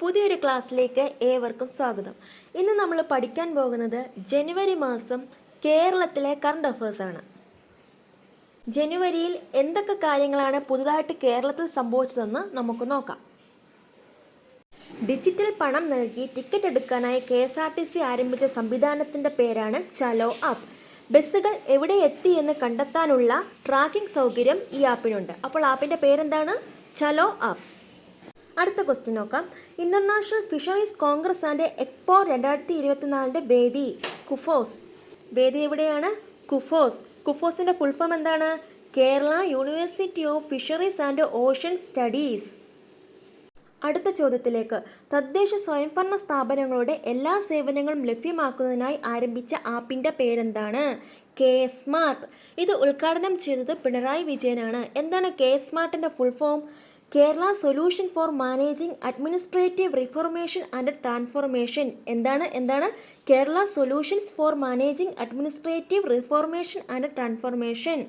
പുതിയൊരു ക്ലാസ്സിലേക്ക് ഏവർക്കും സ്വാഗതം. ഇന്ന് നമ്മൾ പഠിക്കാൻ പോകുന്നത് ജനുവരി മാസം കേരളത്തിലെ കറണ്ട് അഫേഴ്സാണ് ജനുവരിയിൽ എന്തൊക്കെ കാര്യങ്ങളാണ് പുതുതായിട്ട് കേരളത്തിൽ സംഭവിച്ചതെന്ന് നമുക്ക് നോക്കാം. ഡിജിറ്റൽ പണം നൽകി ticket എടുക്കാനായി K S R T C ആരംഭിച്ച സംവിധാനത്തിന്റെ പേരാണ് ചലോ ആപ്പ്. ബസ്സുകൾ എവിടെ എത്തി എന്ന് കണ്ടെത്താനുള്ള ട്രാക്കിംഗ് സൗകര്യം ഈ ആപ്പിനുണ്ട്. അപ്പോൾ ആപ്പിന്റെ പേരെന്താണ്? ചലോ ആപ്പ്. അടുത്ത ക്വസ്റ്റ്യൻ നോക്കാം. International fisheries congress and expo രണ്ടായിരത്തി ഇരുപത്തിനാലിന്റെ വേദി കുഫോസ് വേദി എവിടെയാണ്? കുഫോസ് കുഫോസിന്റെ ഫുൾ ഫോം എന്താണ്? Kerala university of fisheries and ocean studies അടുത്ത ചോദ്യത്തിലേക്ക്. തദ്ദേശ സ്വയംഭരണ സ്ഥാപനങ്ങളുടെ എല്ലാ സേവനങ്ങളും ലഭ്യമാക്കുന്നതിനായി ആരംഭിച്ച ആപ്പിന്റെ പേരെന്താണ്? K smart. ഇത് ഉദ്ഘാടനം ചെയ്തത് പിണറായി വിജയനാണ്. എന്താണ് K സ്മാർട്ടിന്റെ full form Kerala solution for managing administrative reformation and transformation. എന്താണ്? എന്താണ്? Kerala solutions for managing administrative reformation and transformation.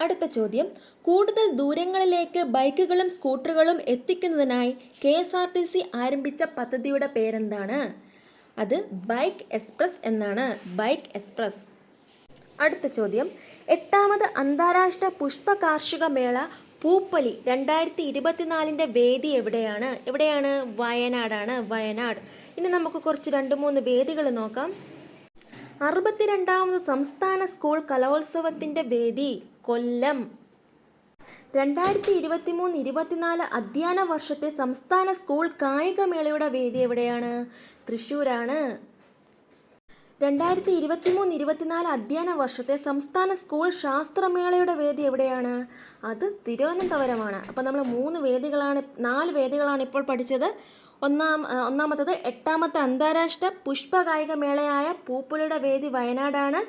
അടുത്ത ചോദ്യം. കൂടുതൽ ദൂരങ്ങളിലേക്ക് ബൈക്കുകളും സ്കൂട്ടറുകളും എത്തിക്കുന്നതിനായി K S R T C ആരംഭിച്ച പദ്ധതിയുടെ പേരെന്താണ്? അത് ബൈക്ക് എക്സ്പ്രസ് എന്നാണ്. Bike express. അടുത്ത ചോദ്യം. എട്ടാമത് അന്താരാഷ്ട്ര പുഷ്പ കാർഷിക മേള പൂപ്പലി രണ്ടായിരത്തി ഇരുപത്തിനാലിന്റെ വേദി എവിടെയാണ്? എവിടെയാണ്? വയനാടാണ്. വയനാട്. ഇനി നമുക്ക് കുറച്ച് രണ്ട് മൂന്ന് വേദികൾ നോക്കാം. അറുപത്തിരണ്ടാമത് സംസ്ഥാന സ്കൂൾ കലോത്സവത്തിന്റെ വേദി കൊല്ലം. രണ്ടായിരത്തി ഇരുപത്തി മൂന്ന് ഇരുപത്തിനാല് അധ്യയന വർഷത്തെ സംസ്ഥാന സ്കൂൾ കായികമേളയുടെ വേദി എവിടെയാണ്? തൃശ്ശൂരാണ്. രണ്ടായിരത്തി ഇരുപത്തി മൂന്ന് ഇരുപത്തിനാല് അധ്യയന വർഷത്തെ സംസ്ഥാന സ്കൂൾ ശാസ്ത്രമേളയുടെ വേദി എവിടെയാണ്? അത് തിരുവനന്തപുരമാണ്. അപ്പോൾ നമ്മൾ മൂന്ന് വേദികളാണ് നാല് വേദികളാണ് ഇപ്പോൾ പഠിച്ചത്. ഒന്നാം ഒന്നാമത്തത് എട്ടാമത്തെ അന്താരാഷ്ട്ര പുഷ്പകായിക മേളയായ പൂപ്പുലിയുടെ വേദി വയനാടാണ്.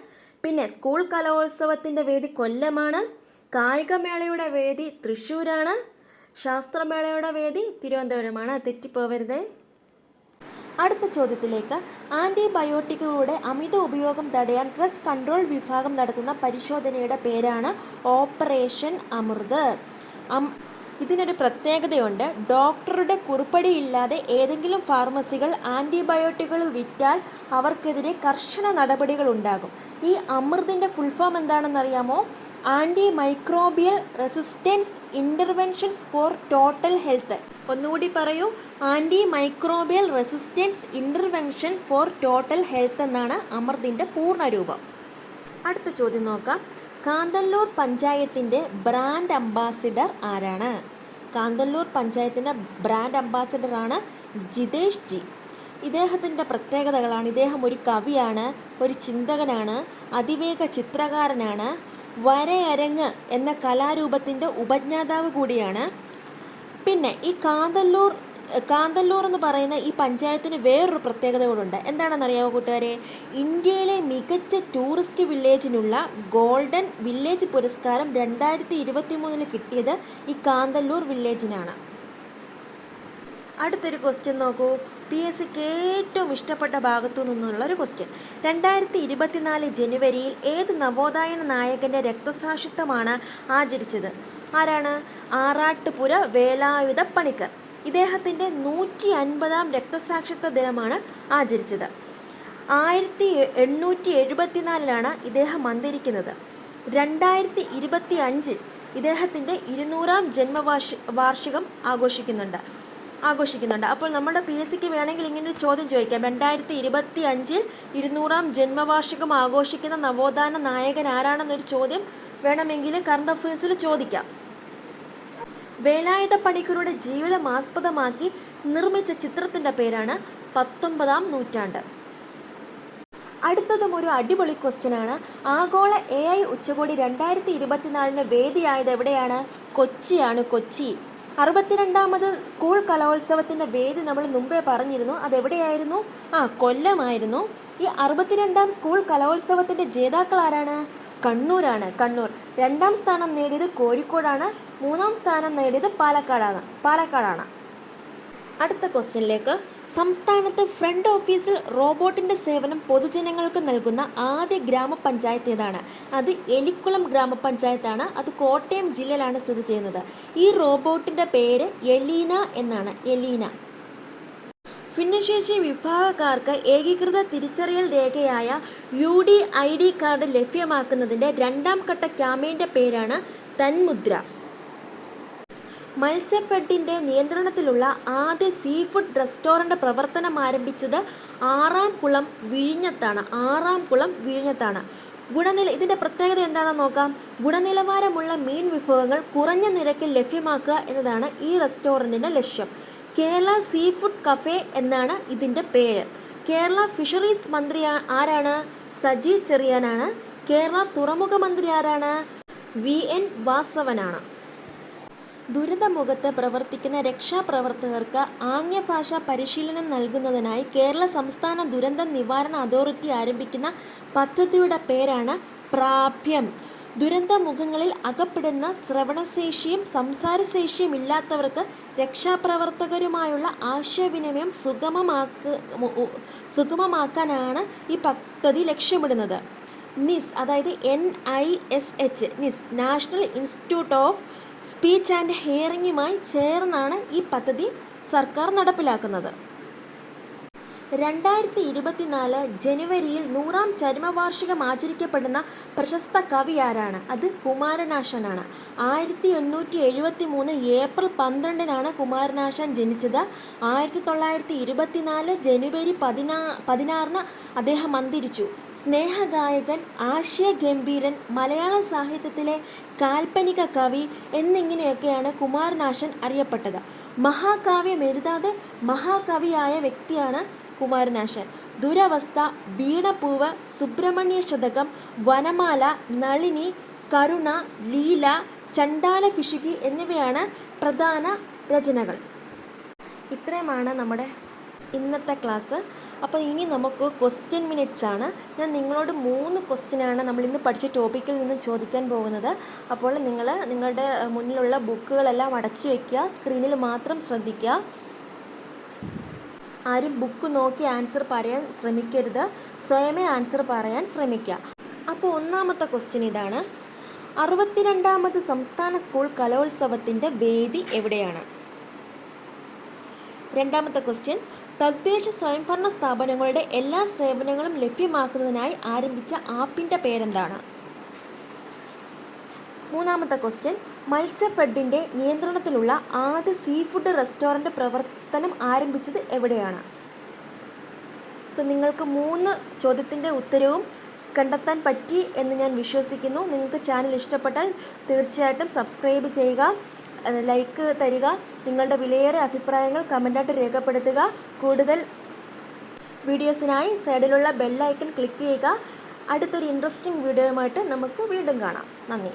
പിന്നെ സ്കൂൾ കലോത്സവത്തിന്റെ വേദി കൊല്ലമാണ്. കായികമേളയുടെ വേദി തൃശ്ശൂരാണ്. ശാസ്ത്രമേളയുടെ വേദി തിരുവനന്തപുരമാണ്. തെറ്റിപ്പോവരുതേ. അടുത്ത ചോദ്യത്തിലേക്ക്. ആന്റിബയോട്ടിക്കുകളുടെ അമിത ഉപയോഗം തടയാൻ ഡ്രസ് കൺട്രോൾ വിഭാഗം നടത്തുന്ന പരിശോധനയുടെ പേരാണ് ഓപ്പറേഷൻ അമൃത്. ഇതിനൊരു പ്രത്യേകതയുണ്ട്. ഡോക്ടറുടെ കുറിപ്പടിയില്ലാതെ ഏതെങ്കിലും ഫാർമസികൾ ആന്റിബയോട്ടിക്കുകൾ വിറ്റാൽ അവർക്കെതിരെ കർശന നടപടികൾ ഉണ്ടാകും. ഈ അമൃതിന്റെ ഫുൾ ഫോം എന്താണെന്നറിയാമോ? Anti microbial resistance interventions for total health. ഒന്നുകൂടി പറയൂ anti microbial resistance intervention for total health എന്നാണ് അമൃതിന്റെ പൂർണരൂപം. അടുത്ത ചോദ്യം നോക്കാം. കാന്തല്ലൂർ പഞ്ചായത്തിന്റെ ബ്രാൻഡ് അംബാസിഡർ ആരാണ്? കാന്തല്ലൂർ പഞ്ചായത്തിന്റെ ബ്രാൻഡ് അംബാസിഡറാണ് ജിതേഷ് ജി ഇദ്ദേഹത്തിന്റെ പ്രത്യേകതകളാണ്. ഇദ്ദേഹം ഒരു കവിയാണ് ഒരു ചിന്തകനാണ് അതിവേഗ ചിത്രകാരനാണ് വരയരങ്ങ് എന്ന കലാരൂപത്തിന്റെ ഉപജ്ഞാതാവ് കൂടിയാണ്. പിന്നെ ഈ കാന്തല്ലൂർ കാന്തല്ലൂർ എന്ന് പറയുന്ന ഈ പഞ്ചായത്തിന് വേറൊരു പ്രത്യേകത കൂടെ എന്താണെന്നറിയാമോ കൂട്ടുകാരെ? ഇന്ത്യയിലെ മികച്ച ടൂറിസ്റ്റ് വില്ലേജിനുള്ള ഗോൾഡൻ വില്ലേജ് പുരസ്കാരം രണ്ടായിരത്തി ഇരുപത്തി മൂന്നിൽ കിട്ടിയത് ഈ കാന്തല്ലൂർ വില്ലേജിനാണ് അടുത്തൊരു ക്വസ്റ്റ്യൻ നോക്കൂ. പി എസ് സിക്ക് ഏറ്റവും ഇഷ്ടപ്പെട്ട ഭാഗത്തു നിന്നുള്ള ഒരു ക്വസ്റ്റ്യൻ രണ്ടായിരത്തി ഇരുപത്തിനാല് ജനുവരിയിൽ ഏത് നവോദായന നായകന്റെ രക്തസാക്ഷിത്വമാണ് ആചരിച്ചത്? ആരാണ്? ആറാട്ടുപുര വേലായുധ പണിക്കർ. ഇദ്ദേഹത്തിന്റെ നൂറ്റി അൻപതാം രക്തസാക്ഷിത്വ ദിനമാണ് ആചരിച്ചത്. ആയിരത്തി എണ്ണൂറ്റി എഴുപത്തിനാലിലാണ് ഇദ്ദേഹം അന്തരിക്കുന്നത്. രണ്ടായിരത്തി ഇരുപത്തി അഞ്ചിൽ ഇദ്ദേഹത്തിന്റെ ഇരുന്നൂറാം ജന്മവാർഷി വാർഷികം ആഘോഷിക്കുന്നുണ്ട്. ആഘോഷിക്കുന്നുണ്ട്. അപ്പോൾ നമ്മുടെ പി എസ് സിക്ക് വേണമെങ്കിൽ ഇങ്ങനെ ഒരു ചോദ്യം ചോദിക്കാം. രണ്ടായിരത്തി ഇരുപത്തി അഞ്ചിൽ ഇരുന്നൂറാം ജന്മവാർഷികം ആഘോഷിക്കുന്ന നവോത്ഥാന നായകൻ ആരാണെന്നൊരു ചോദ്യം വേണമെങ്കിൽ കറണ്ട് അഫയേഴ്സിൽ ചോദിക്കാം. വേലായുധ പണിക്കരുടെ ജീവിതം ആസ്പദമാക്കി നിർമ്മിച്ച ചിത്രത്തിന്റെ പേരാണ് പത്തൊമ്പതാം നൂറ്റാണ്ട്. അടുത്തതും ഒരു അടിപൊളി ക്വസ്റ്റ്യൻ ആണ്. ആഗോള എ ഐ ഉച്ചകോടി രണ്ടായിരത്തി ഇരുപത്തിനാലിന് വേദിയായത് എവിടെയാണ്? കൊച്ചിയാണ്. കൊച്ചി. അറുപത്തിരണ്ടാമത് സ്കൂൾ കലോത്സവത്തിന്റെ വേദി നമ്മൾ മുമ്പേ പറഞ്ഞിരുന്നു. അതെവിടെയായിരുന്നു? ആ കൊല്ലമായിരുന്നു. ഈ അറുപത്തിരണ്ടാം സ്കൂൾ കലോത്സവത്തിന്റെ ജേതാക്കൾ ആരാണ്? കണ്ണൂരാണ്. കണ്ണൂർ. രണ്ടാം സ്ഥാനം നേടിയത് കോഴിക്കോടാണ്. മൂന്നാം സ്ഥാനം നേടിയത് പാലക്കാടാണ്. പാലക്കാടാണ്. അടുത്ത ക്വസ്റ്റ്യനിലേക്ക് സംസ്ഥാനത്ത് ഫ്രണ്ട് ഓഫീസിൽ റോബോട്ടിന്റെ സേവനം പൊതുജനങ്ങൾക്ക് നൽകുന്ന ആദ്യ ഗ്രാമപഞ്ചായത്ത് ഏതാണ് അത് എലിക്കുളം ഗ്രാമപഞ്ചായത്താണ്. അത് കോട്ടയം ജില്ലയിലാണ് സ്ഥിതി ചെയ്യുന്നത്. ഈ റോബോട്ടിന്റെ പേര് എലീന എന്നാണ്. എലീന. ഭിന്നശേഷി വിഭാഗക്കാർക്ക് ഏകീകൃത തിരിച്ചറിയൽ രേഖയായ U D I D card ലഭ്യമാക്കുന്നതിന്റെ രണ്ടാം ഘട്ട ക്യാമ്പയിന്റെ പേരാണ് തന്മുദ്ര. മത്സ്യഫെഡിന്റെ നിയന്ത്രണത്തിലുള്ള ആദ്യ സീ ഫുഡ് റെസ്റ്റോറന്റ് പ്രവർത്തനം ആരംഭിച്ചത് ആറാം കുളം വിഴിഞ്ഞത്താണ്. ആറാം കുളം വിഴിഞ്ഞത്താണ്. ഗുണനില ഇതിന്റെ പ്രത്യേകത എന്താണെന്ന് നോക്കാം. ഗുണനിലവാരമുള്ള മീൻ വിഭവങ്ങൾ കുറഞ്ഞ നിരക്കിൽ ലഭ്യമാക്കുക എന്നതാണ് ഈ റെസ്റ്റോറന്റിന്റെ ലക്ഷ്യം. കേരള സീ ഫുഡ് കഫേ എന്നാണ് ഇതിന്റെ പേര്. കേരള ഫിഷറീസ് മന്ത്രി ആരാണ്? സജി ചെറിയാനാണ്. കേരള തുറമുഖ മന്ത്രി ആരാണ്? വി. എൻ. വാസവനാണ്. ദുരിതമുഖത്ത് പ്രവർത്തിക്കുന്ന രക്ഷാപ്രവർത്തകർക്ക് ആംഗ്യഭാഷ പരിശീലനം നൽകുന്നതിനായി കേരള സംസ്ഥാന ദുരന്ത നിവാരണ അതോറിറ്റി ആരംഭിക്കുന്ന പദ്ധതിയുടെ പേരാണ് പ്രാപ്യം ദുരന്തമുഖങ്ങളിൽ അകപ്പെടുന്ന ശ്രവണശേഷിയും സംസാരശേഷിയും ഇല്ലാത്തവർക്ക് രക്ഷാപ്രവർത്തകരുമായുള്ള ആശയവിനിമയം സുഗമമാക്ക സുഗമമാക്കാനാണ് ഈ പദ്ധതി ലക്ഷ്യമിടുന്നത്. നിസ് അതായത് N I S H NISH national institute of speech and ഹിയറിംഗുമായി ചേർന്നാണ് ഈ പദ്ധതി സർക്കാർ നടപ്പിലാക്കുന്നത്. രണ്ടായിരത്തി ഇരുപത്തിനാല് ജനുവരിയിൽ നൂറാം ചരമവാർഷികം ആചരിക്കപ്പെടുന്ന പ്രശസ്ത കവി ആരാണ്? അത് കുമാരനാശനാണ്. ആയിരത്തി എണ്ണൂറ്റി എഴുപത്തി മൂന്ന് ഏപ്രിൽ പന്ത്രണ്ടിനാണ് കുമാരനാശൻ ജനിച്ചത്. ആയിരത്തി തൊള്ളായിരത്തി ഇരുപത്തിനാല് ജനുവരി പതിനാ പതിനാറിന് അദ്ദേഹം അന്തരിച്ചു. സ്നേഹഗായകൻ ആശയ ഗംഭീരൻ മലയാള സാഹിത്യത്തിലെ കാൽപ്പനിക കവി എന്നിങ്ങനെയൊക്കെയാണ് കുമാരനാശൻ അറിയപ്പെട്ടത്. മഹാകാവ്യം എഴുതാതെ മഹാകവിയായ വ്യക്തിയാണ് കുമാരനാശൻ. ദുരവസ്ഥ വീണപ്പൂവ് സുബ്രഹ്മണ്യ ശതകം വനമാല നളിനി കരുണ ലീല ചണ്ടാല പിശുകി എന്നിവയാണ് പ്രധാന രചനകൾ. ഇത്രയുമാണ് നമ്മുടെ ഇന്നത്തെ ക്ലാസ്. അപ്പോൾ ഇനി നമുക്ക് ക്വസ്റ്റ്യൻ മിനിറ്റ്സ് ആണ്. ഞാൻ നിങ്ങളോട് മൂന്ന് ക്വസ്റ്റ്യനാണ് നമ്മൾ ഇന്ന് പഠിച്ച ടോപ്പിക്കിൽ നിന്ന് ചോദിക്കാൻ പോകുന്നത്. അപ്പോൾ നിങ്ങൾ നിങ്ങളുടെ മുന്നിലുള്ള ബുക്കുകളെല്ലാം അടച്ചു വയ്ക്കുക സ്ക്രീനിൽ മാത്രം ശ്രദ്ധിക്കുക. ആരും ബുക്ക് നോക്കി ആൻസർ പറയാൻ ശ്രമിക്കരുത്. സ്വയമേ ആൻസർ പറയാൻ ശ്രമിക്കുക. അപ്പോൾ ഒന്നാമത്തെ ക്വസ്റ്റ്യൻ ഇതാണ്. അറുപത്തിരണ്ടാമത് സംസ്ഥാന സ്കൂൾ കലോത്സവത്തിന്റെ വേദി എവിടെയാണ്? രണ്ടാമത്തെ ക്വസ്റ്റ്യൻ തദ്ദേശ സ്വയംഭരണ സ്ഥാപനങ്ങളുടെ എല്ലാ സേവനങ്ങളും ലഭ്യമാക്കുന്നതിനായി ആരംഭിച്ച ആപ്പിന്റെ പേരെന്താണ്? മൂന്നാമത്തെ ക്വസ്റ്റ്യൻ മത്സ്യഫെഡിന്റെ നിയന്ത്രണത്തിലുള്ള ആദ്യ സീ ഫുഡ് റെസ്റ്റോറന്റ് പ്രവർത്തനം ആരംഭിച്ചത് എവിടെയാണ്? സോ നിങ്ങൾക്ക് മൂന്ന് ചോദ്യത്തിന്റെ ഉത്തരവും കണ്ടെത്താൻ പറ്റി എന്ന് ഞാൻ വിശ്വസിക്കുന്നു. നിങ്ങൾക്ക് ചാനൽ ഇഷ്ടപ്പെട്ടാൽ തീർച്ചയായിട്ടും സബ്സ്ക്രൈബ് ചെയ്യുക. ലൈക്ക് തരിക നിങ്ങളുടെ വിലയേറെ അഭിപ്രായങ്ങൾ കമന്റായിട്ട് രേഖപ്പെടുത്തുക. കൂടുതൽ വീഡിയോസിനായി സൈഡിലുള്ള ബെല്ലൈക്കൺ ക്ലിക്ക് ചെയ്യുക. അടുത്തൊരു ഇൻട്രസ്റ്റിംഗ് വീഡിയോയുമായിട്ട് നമുക്ക് വീണ്ടും കാണാം. നന്ദി.